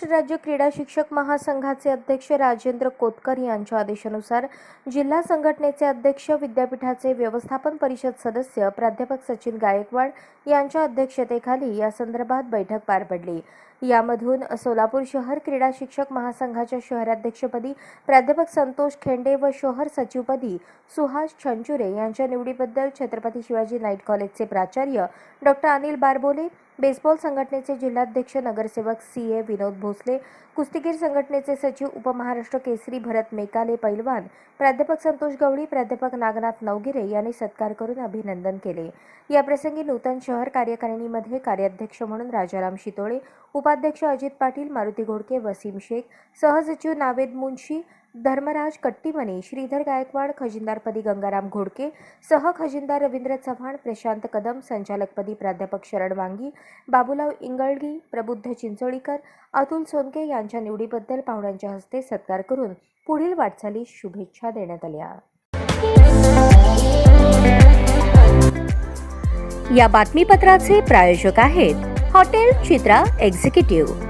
महाराष्ट्र राज्य क्रीडा शिक्षक महासंघाचे अध्यक्ष राजेंद्र कोतकर यांच्या आदेशानुसार जिल्हा संघटनेचे अध्यक्ष विद्यापीठाचे व्यवस्थापन परिषद सदस्य प्राध्यापक सचिन गायकवाड यांच्या अध्यक्षतेखाली या संदर्भात बैठक पार पडली. यामधून सोलापूर शहर क्रीडा शिक्षक महासंघाच्या शहराध्यक्षपदी प्राध्यापक संतोष खेंडे व शहर सचिवपदी सुहास छंचुरे यांच्या निवडीबद्दल छत्रपती शिवाजी नाईट कॉलेजचे प्राचार्य डॉक्टर अनिल बारबोले बेसबॉल संघटनेचे जिल्हाध्यक्ष नगरसेवक सी. ए. विनोद भोसले कुस्तीगीर संघटनेचे सचिव उपमहाराष्ट्र केसरी भरत मेकाले पैलवान प्राध्यापक संतोष गवळी प्राध्यापक नागनाथ नवगिरे यांनी सत्कार करून अभिनंदन केले. याप्रसंगी नूतन शहर कार्यकारिणीमध्ये कार्याध्यक्ष म्हणून राजाराम शितोळे उपाध्यक्ष अजित पाटील मारुती घोडके वसीम शेख सहसचिव नावेद मुंशी धर्मराज कट्टीमने श्रीधर गायकवाड खजिनदारपदी गंगाराम घोडके सह खजिनदार रवींद्र चव्हाण प्रशांत कदम संचालकपदी प्राध्यापक शरण वांगी बाबूराव इंगळगी प्रबुद्ध चिंचोळीकर अतुल सोनके यांच्या निवडीबद्दल पाहुण्यांच्या हस्ते सत्कार करून पुढील वाटचाली शुभेच्छा देण्यात आल्या. या बातमीपत्राचे प्रायोजक आहेत हॉटेल चित्रा एक्झिक्युटिव्ह.